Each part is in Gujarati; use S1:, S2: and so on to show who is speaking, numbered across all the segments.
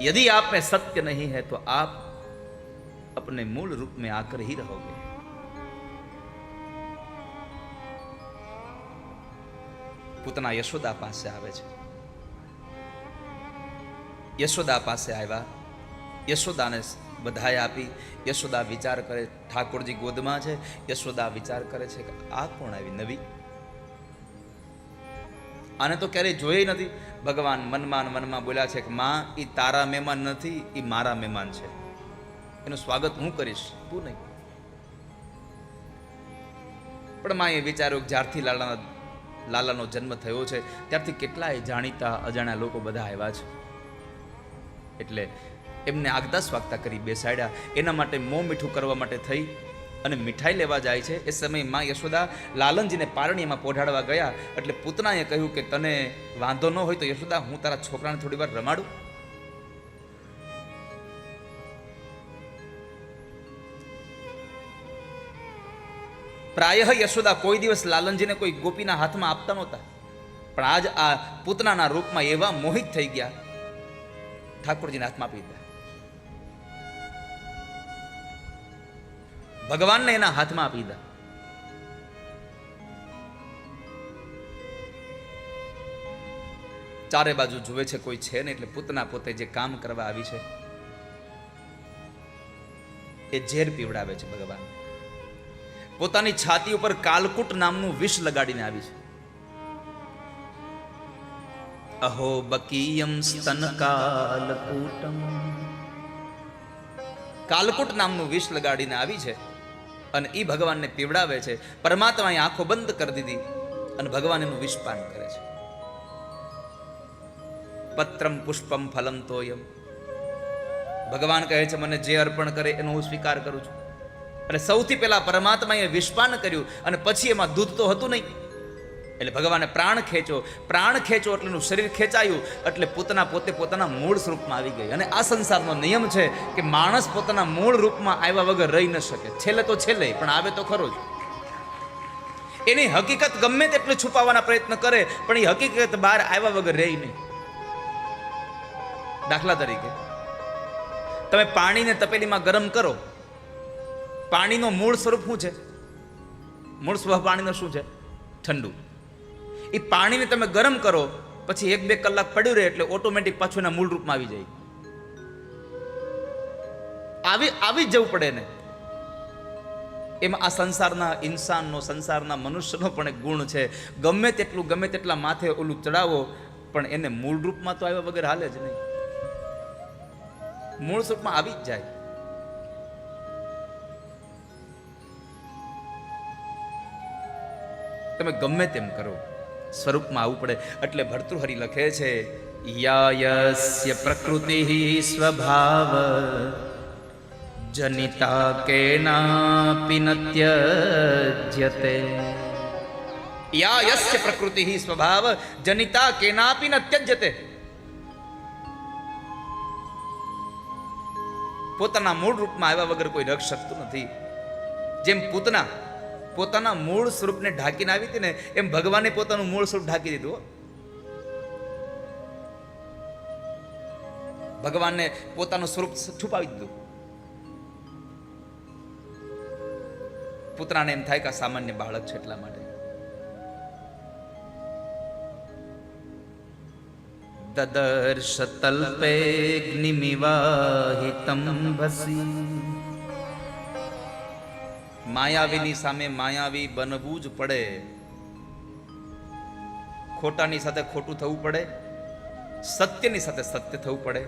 S1: यदि आप में सत्य नहीं है तो आप अपने मूल रूप में आकर ही रहोगे પૂતના યશોદા પાસે આવે છે યશોદા પાસે આવ્યા યશોદાને બધાઈ આપી યશોદા વિચાર કરે ઠાકોરજી ગોદમાં છે યશોદા વિચાર કરે છે કે આ કોણ આવી નવી આને તો ક્યારેય જોઈ નથી. ભગવાન મનમાં મનમાં બોલ્યા છે કે, માં એ તારા મહેમાન નથી એ મારા મહેમાન છે. એનું સ્વાગત હું કરીશ? તું નહીં. પણ માં એ વિચાર્યું કે જ્યારથી લાલાના, લાલાનો જન્મ થયો છે, ત્યારથી કેટલાય જાણીતા, અજાણ્યા લોકો બધા આવ્યા છે. એટલે એમને આગતા સ્વાગતા કરી બેસાડ્યા. એના માટે મોં મીઠું કરવા માટે થઈ અને મીઠાઈ લેવા જાય છે. એ સમયે માં યશોદા લાલનજીને પારણીમાં પોઢાડવા ગયા એટલે પૂતનાએ કહ્યું કે તને વાંધો ન હોય તો યશોદા, હું તારા છોકરાને થોડી વાર રમાડું. પ્રાય યશોદા કોઈ દિવસ લાલનજીને કોઈ ગોપીના હાથમાં આપતા નહોતા. પણ આજ આ પૂતનાના રૂપમાં એવા મોહિત થઈ ગયા. ઠાકોરજીના હાથમાં આપી દીધા. ભગવાનને એના હાથમાં આપી દીધા. ચારે બાજુ જુએ છે કોઈ છે ને એટલે પૂતના પોતે જે કામ કરવા આવી છે, એ ઝેર પીવડાવે છે ભગવાન. પોતાની છાતી ઉપર કાલકુટ નામનું વિષ લગાડીને આવી છે. અહો બકીયમ સ્તન કાલકૂટમ. કાલકુટ નામનું વિષ લગાડીને આવી છે. અને એ ભગવાનને પીવડાવે છે. પરમાત્માએ આંખો બંધ કરી દીધી અને ભગવાન એનું વિષપાન કરે છે. પત્રમ પુષ્પમ ફલમ તોયમ. ભગવાન કહે છે, મને જે અર્પણ કરે એનો હું સ્વીકાર કરું છું. અને સૌથી પહેલા પરમાત્માએ વિષપાન કર્યું અને પછી એમાં દૂધ તો હતું નહીં. એટલે ભગવાને પ્રાણ ખેંચો પ્રાણ ખેંચો એટલે એનું શરીર ખેંચાયું. એટલે પોતાના પોતે પોતાના મૂળ સ્વરૂપમાં આવી ગઈ. અને આ સંસારનો નિયમ છે કે માણસ પોતાના મૂળ રૂપમાં આવ્યા વગર રહી ન શકે. છેલ્લે તો છેલ્લે, પણ આવે તો ખરો જ. એની હકીકત ગમે તેટલું છુપાવવાના પ્રયત્ન કરે, પણ એ હકીકત બહાર આવ્યા વગર રહી નહીં. દાખલા તરીકે, તમે પાણીને તપેલીમાં ગરમ કરો. પાણીનો મૂળ સ્વરૂપ શું છે? મૂળ સ્વભાવ પાણીનો શું છે? ઠંડુ. એ પાણીને તમે ગરમ કરો, પછી એક બે કલાક પડ્યું રહે એટલે ઓટોમેટિક પાછું એના મૂળ રૂપમાં આવી જાય. આવી આવી જ જવું પડે ને એમાં આ સંસારના ઇન્સાનનો, સંસારના મનુષ્યનો પણ એક ગુણ છે. ગમે તેટલું, ગમે તેટલા માથે ઓલું ચડાવો, પણ એને મૂળ રૂપમાં તો આવ્યા વગર હાલે જ નહીં. મૂળ સ્વરૂપમાં આવી જ જાય. તમે ગમે તેમ કરો. સ્વરૂપમાં આવવું પડે. એટલે ભર્તૃહરિ લખે છે, યાયસ્ય પ્રકૃતિ સ્વભાવ, જનિતા કેનાપી નત્યજ્યતે. યાયસ્ય પ્રકૃતિ સ્વભાવ, જનિતા કેનાપી નત્યજ્યતે. પોતાના મૂળ રૂપમાં આવ્યા વગર કોઈ રક્ષ શકતું નથી. જેમ પૂતના પોતાના મૂળ સ્વરૂપને ઢાંકીને આવી હતી ને, એમ ભગવાને પોતાનું મૂળ સ્વરૂપ ઢાંકી દીધું ભગવાનને પોતાનું સ્વરૂપ છુપાવી દીધું. પુત્રાને એમ થાય કે સામાન્ય બાળક છે એટલા માટે. દદર્શ તલ્પે અગ્નિમિવાહિતમ ભસી. માયાવીની સામે માયાવી બનવું જ પડે. ખોટાની સાથે ખોટું થવું પડે, સત્યની સાથે સત્ય થવું પડે,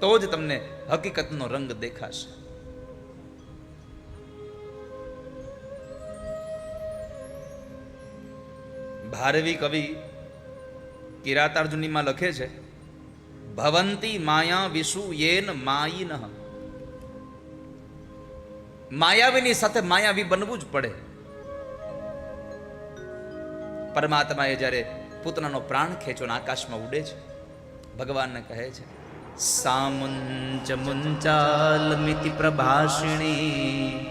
S1: તો જ તમને હકીકતનો રંગ દેખાશે. ભારવી કવિ કિરાતાર્જુનીમાં લખે છે, ભવંતી માયા વિષુ યેન માયિનઃ. માયાવીની સાથે માયાવી બનવું જ પડે. પરમાત્માએ જ્યારે પુત્રનો પ્રાણ ખેંચો ને આકાશમાં ઉડે છે, ભગવાનને કહે છે સામુંચ મુંચાલ મિતિ પ્રભાષિણી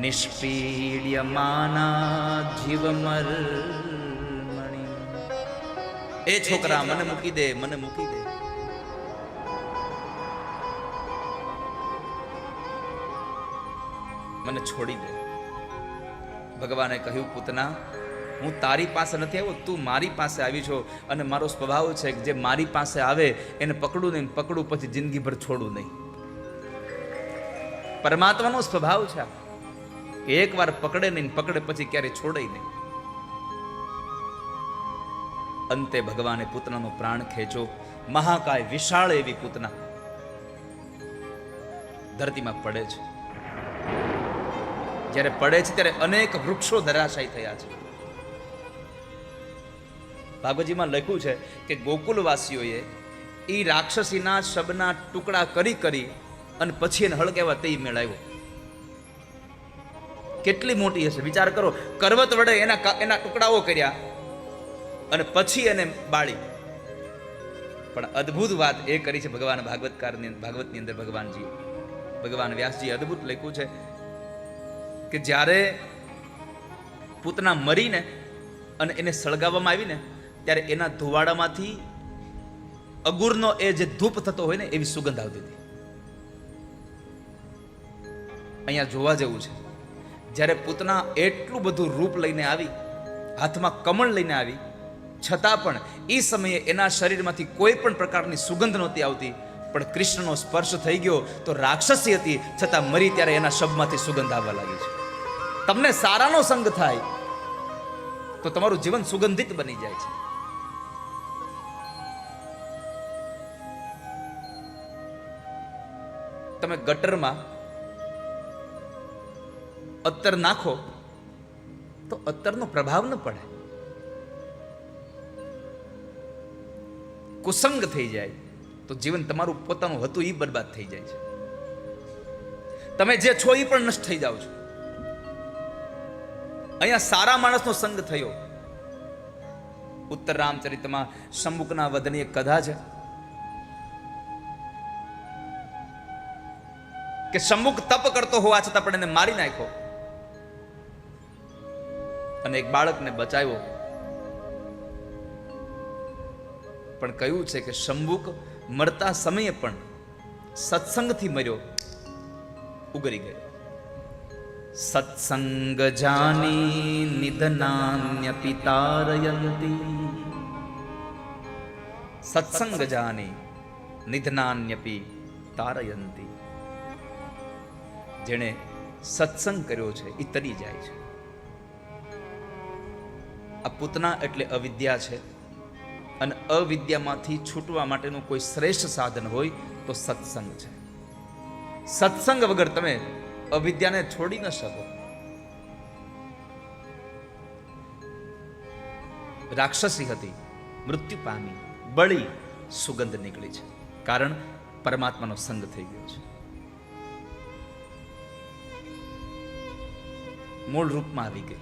S1: નિષ્પીડ્યમાના જીવમર્મણિ એ છોકરા, મને મૂકી દે, મને મૂકી દે. મને છોડી દે. ભગવાને કહ્યું પૂતના હું તારી પાસે નથી આવ્યો, તું મારી પાસે આવી છો અને મારો સ્વભાવ છે કે જે મારી પાસે આવે, એને પકડું નહીં, પકડું પછી જિંદગીભર છોડું નહીં. પરમાત્માનો સ્વભાવ છે કે એકવાર પકડે નહીં, પકડે પછી ક્યારે છોડે નહીં. અંતે ભગવાને પૂતનાનો પ્રાણ ખેંચો મહાકાય વિશાળ એવી પૂતના ધરતીમાં પડે છે. જ્યારે પડે છે ત્યારે અનેક વૃક્ષો ધરાશાયી થયા છે. ભાગવતજીમાં લખ્યું છે કે ગોકુલવાસીઓએ એ રાક્ષસીના શબના ટુકડા કરી કરી અને પછી એને હળકેવા તે મેળવ્યો. કેટલી મોટી હશે? વિચાર કરો, કરવત વડે એના એના ટુકડાઓ કર્યા અને પછી એને બાળી. પણ અદ્ભુત વાત એ કરી છે ભગવાન ભાગવતકારની, ભાગવતની અંદર ભગવાનજી. ભગવાન વ્યાસજી અદ્ભુત લખ્યું છે કે જ્યારે પૂતના મરીને અને એને સળગાવવામાં આવીને, ત્યારે એના ધુવાડામાંથી અગુરનો એ જે ધૂપ થતો હોય ને, એવી સુગંધ આવતી હતી. અહીંયા જોવા જેવું છે. જ્યારે પૂતના એટલું બધું રૂપ લઈને આવી, હાથમાં કમળ લઈને આવી, છતાં પણ એ સમયે એના શરીરમાંથી કોઈ પણ પ્રકારની સુગંધ નહોતી આવતી. પણ કૃષ્ણનો સ્પર્શ થઈ ગયો તો રાક્ષસી હતી, છતાં મરી ત્યારે એના શબમાંથી સુગંધ આવવા લાગી છે. તમને સારાનો સંગ થાય, તો તમારું જીવન સુગંધિત બની જાય છે. તમે ગટરમાં અત્તર નાખો, તો અત્તરનો પ્રભાવ ન પડે. કુસંગ થઈ જાય, તો જીવન તમારું પોતાનું હતું એ બરબાદ થઈ જાય છે. તમે જે છો એ પણ નષ્ટ થઈ જાઓ છો. અહીંયા સારા માણસનો સંગ થયો. ઉત્તર રામચરિતમાં શંબુકના વધની એક કથા છે કે શંબુક તપ કરતો હોવા છતાં પણ એને મારી નાખ્યો. અને એક બાળકને બચાવ્યો. પણ કહ્યું છે કે શંભુક મરતા સમયે પણ સત્સંગથી મર્યો. ઉગરી ગયો. સત્સંગ જાની નિધનાન્ય પિતારયંતી સત્સંગ જાની નિધનાન્યપી તારયંતી જેણે સત્સંગ કર્યો છે એ તરી જાય છે આ પૂતના એટલે અવિદ્યા છે અને અવિદ્યામાંથી છૂટવા માટેનું કોઈ શ્રેષ્ઠ સાધન હોય તો સત્સંગ છે સત્સંગ વગર તમે અવિદ્યાને છોડી ન શકો. રાક્ષસી હતી, મૃત્યુ પામી, બળી સુગંધ નીકળી છે, કારણ પરમાત્માનો સંગ થઈ ગયો છે. મૂળ રૂપમાં આવી ગઈ.